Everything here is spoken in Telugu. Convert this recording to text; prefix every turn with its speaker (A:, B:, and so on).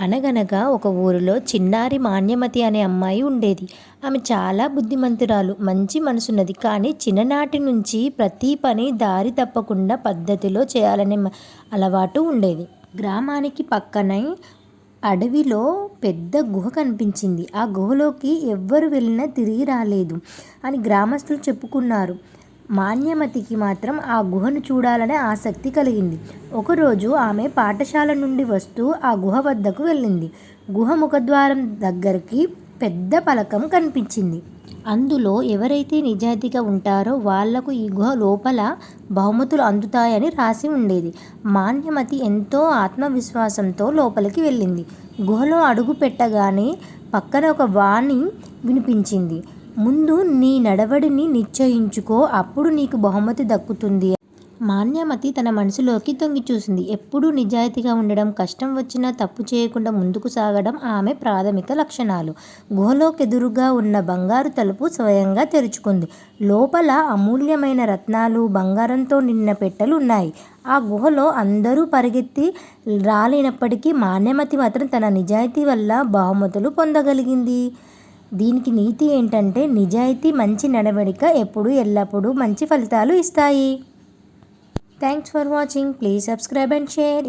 A: అనగనగా ఒక ఊరిలో చిన్నారి మాన్యమతి అనే అమ్మాయి ఉండేది. ఆమె చాలా బుద్ధిమంతురాలు మంచి మనసున్నది. కానీ చిన్ననాటి నుంచి ప్రతి పని దారి తప్పకుండా పద్ధతిలో చేయాలనే అలవాటు ఉండేది. గ్రామానికి పక్కనే అడవిలో పెద్ద గుహ కనిపించింది. ఆ గుహలోకి ఎవ్వరు వెళ్ళినా తిరిగి రాలేదు అని గ్రామస్తులు చెప్పుకున్నారు. మాన్యమతికి మాత్రం ఆ గుహను చూడాలనే ఆసక్తి కలిగింది. ఒకరోజు ఆమె పాఠశాల నుండి వస్తూ ఆ గుహ వద్దకు వెళ్ళింది. గుహ ముఖద్వారం దగ్గరికి పెద్ద పలకం కనిపించింది. అందులో ఎవరైతే నిజాయితీగా ఉంటారో వాళ్ళకు ఈ గుహ లోపల బహుమతులు అందుతాయని రాసి ఉండేది. మాన్యమతి ఎంతో ఆత్మవిశ్వాసంతో లోపలికి వెళ్ళింది. గుహలో అడుగు పెట్టగానే పక్కన ఒక వాణి వినిపించింది. ముందు నీ నడవడిని నిశ్చయించుకో అప్పుడు నీకు బహుమతి దక్కుతుంది. మాన్యమతి తన మనసులోకి తొంగి చూసింది. ఎప్పుడూ నిజాయితీగా ఉండడం కష్టం వచ్చినా తప్పు చేయకుండా ముందుకు సాగడం ఆమె ప్రాథమిక లక్షణాలు. గుహలోకెదురుగా ఉన్న బంగారు తలుపు స్వయంగా తెరుచుకుంది. లోపల అమూల్యమైన రత్నాలు బంగారంతో నిన్న పెట్టెలు ఉన్నాయి ఆ గుహలో అందరూ పరిగెత్తి రాలేనప్పటికీ మాన్యమతి మాత్రం తన నిజాయితీ వల్ల బహుమతులు పొందగలిగింది. దీనికి నీతి ఏంటంటే నిజాయితీ మంచి నడవడిక ఎప్పుడు ఎల్లప్పుడూ మంచి ఫలితాలు ఇస్తాయి. Thanks for watching please subscribe and share